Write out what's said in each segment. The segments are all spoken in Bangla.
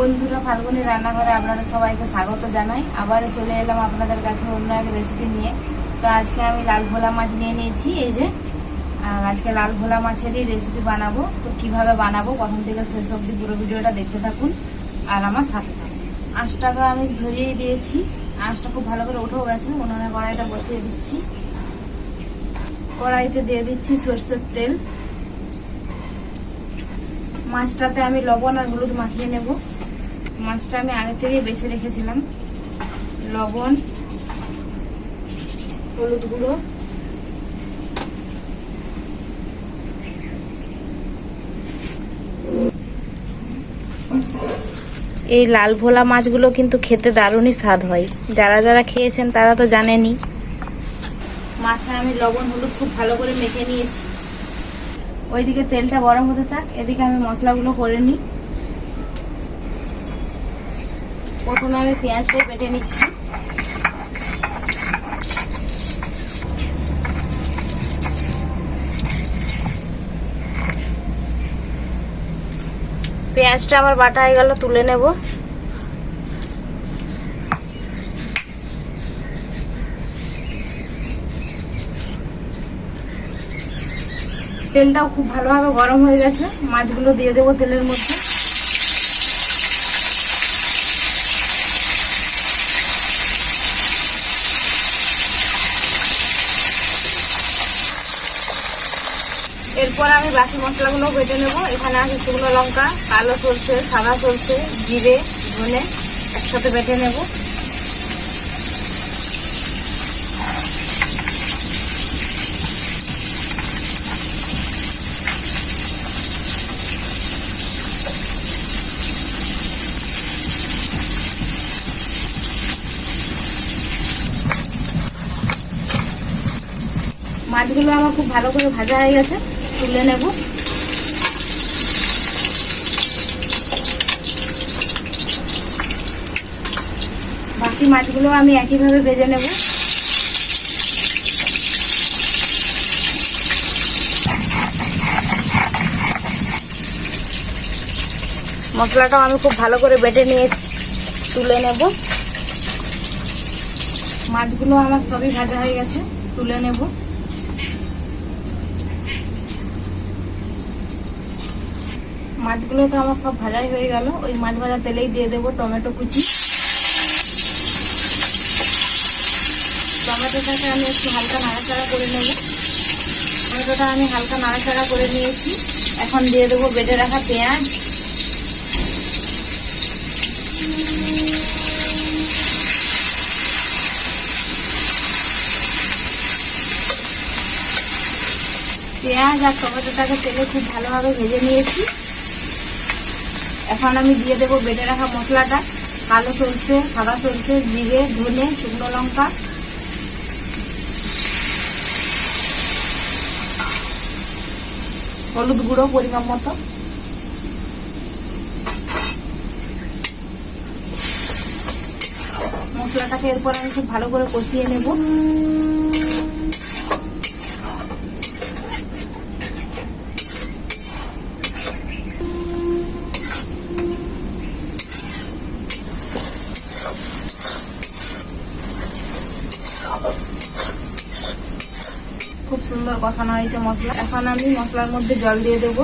বন্ধুরা ফাল্গুনি রান্নাঘরে আপনাদের সবাইকে স্বাগত জানাই। আবারও চলে এলাম আপনাদের কাছে অন্য এক রেসিপি নিয়ে। তো আজকে আমি লাল ভোলা মাছ নিয়ে নিয়েছি, এই যে। আজকে লাল ভোলা মাছেরই রেসিপি বানাবো। তো কীভাবে বানাবো, প্রথম থেকে শেষ অবধি পুরো ভিডিওটা দেখতে থাকুন আর আমার সাথে থাকুন। আঁশটাকে আমি ধরিয়ে দিয়েছি। আঁশটা খুব ভালো করে উঠেও গেছে, উনুনে কড়াইটা বসিয়ে দিচ্ছি। কড়াইতে দিয়ে দিচ্ছি সর্ষের তেল। মাছটাতে আমি লবণ আর হলুদ মাখিয়ে নেব। মাছটা আমি আগে থেকেই বেছে রেখেছিলাম। লবণ হলুদ গুঁড়ো। এই লাল ভোলা মাছগুলো কিন্তু খেতে দারুণই স্বাদ হয়। যারা যারা খেয়েছেন তারা তো জানেনই। মাছে আমি লবণ হলুদ খুব ভালো করে মেখে নিয়েছি। ওইদিকে তেলটা গরম হতে থাক এদিকে আমি মশলাগুলো করে নিই। প্রথমে আমি পেঁয়াজটা কেটে নিচ্ছি। পেঁয়াজটা আমার বাটা হয়ে গেল, তুলে নেব। তেলটাও খুব ভালোভাবে গরম হয়ে গেছে। মাছগুলো দিয়ে দেবো তেলের মধ্যে। এরপর আমি বাকি মশলাগুলো বেটে নেব। এখানে আছে শুকনো লঙ্কা, কালো সরষে, সাদা সরষে, জিরে, ধনে একসাথে বেটে নেব। মাছগুলো আমার খুব ভালো করে ভাজা হয়ে গেছে। তুলে নেব। বাকি মাছগুলো আমি একইভাবে ভেজে নেব। মশলাটাও আমি খুব ভালো করে বেটে নিয়েছি, তুলে নেব। মাছগুলো আমার সবই ভাজা হয়ে গেছে, তুলে নেব। মাছগুলো তো আমার সব ভাজাই হয়ে গেল। ওই মাছ ভাজা তেলেই দিয়ে দেবো টমেটো কুচি। টমেটোটাকে আমি একটু হালকা নাড়াচাড়া করে নেব। টমেটোটা আমি হালকা নাড়াচাড়া করে নিয়েছি। এখন দিয়ে দেবো বেটে রাখা পেঁয়াজ। পেঁয়াজ আর টমেটোটাকে তেলে খুব ভালোভাবে ভেজে নিয়েছি। এখন আমি দিয়ে দেবো বেটে রাখা মশলাটা, কালো সরষে, সাদা সরষে, জিরে, ধনে, শুকনো লঙ্কা। হলুদ গুঁড়ো পরিমাণ মতো। মশলাটাকে এরপর আমি খুব ভালো করে কষিয়ে নেব। খুব সুন্দর কষানো হয়েছে মশলা। এখন আমি মশলার মধ্যে জল দিয়ে দেব।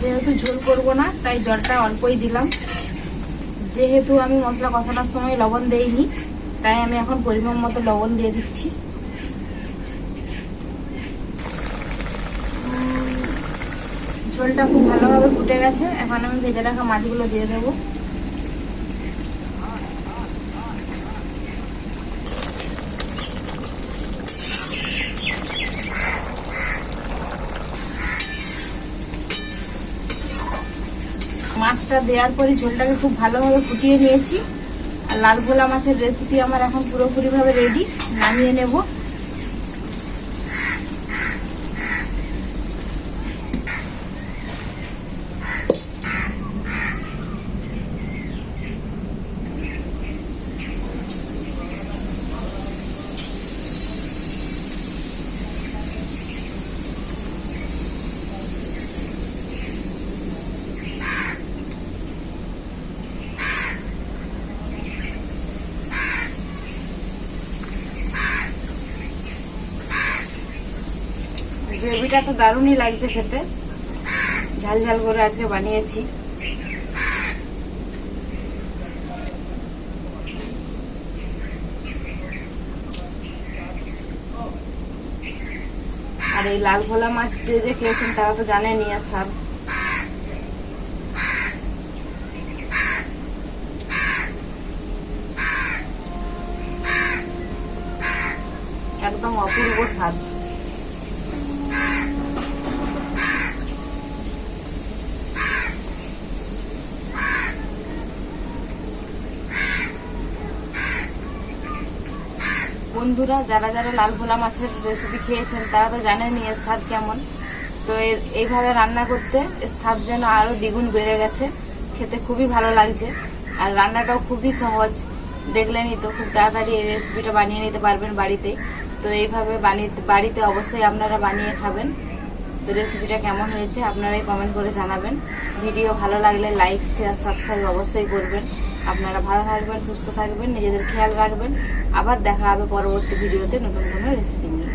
যেহেতু ঝোল করব না, তাই জলটা অল্পই দিলাম। যেহেতু আমি মশলা কষানোর সময় লবণ দেইনি, তাই আমি এখন পরিমাণ মতো লবণ দিয়ে দিচ্ছি। ঝোলটা খুব ভালোভাবে ফুটে গেছে। এখন আমি ভেজে রাখা মাছগুলো দিয়ে দেবো। মাছটা দেওয়ার পরে ঝোলটাকে খুব ভালোভাবে ফুটিয়ে নিয়েছি। আর লাল ভোলা মাছের রেসিপি আমার এখন পুরোপুরিভাবে রেডি নামিয়ে নেব। গ্রেভিটা তো দারুণই লাগছে খেতে। ঝাল ঝাল করে আজকে বানিয়েছি। আর এই লাল ভোলা মাছ যে যে খেয়েছেন তারা তো জানেনই আর স্বাদ। একদম অপূর্ব স্বাদ। বন্ধুরা, যারা যারা লাল ভোলা মাছের রেসিপি খেয়েছেন, তারা তো জানেনই এর স্বাদ কেমন। তো এর এইভাবে রান্না করতে এর স্বাদ যেন আরও দ্বিগুণ বেড়ে গেছে। খেতে খুবই ভালো লাগছে। আর রান্নাটাও খুবই সহজ। দেখলেনই তো, খুব তাড়াতাড়ি এই রেসিপিটা বানিয়ে নিতে পারবেন বাড়িতে। তো এইভাবে বানিয়ে, বাড়িতে অবশ্যই আপনারা বানিয়ে খাবেন। তো রেসিপিটা কেমন হয়েছে, আপনারাই কমেন্ট করে জানাবেন। ভিডিও ভালো লাগলে লাইক শেয়ার সাবস্ক্রাইব অবশ্যই করবেন। আপনারা ভালো থাকবেন, সুস্থ থাকবেন, নিজেদের খেয়াল রাখবেন। আবার দেখা হবে পরবর্তী ভিডিওতে নতুন কোনো রেসিপি নিয়ে।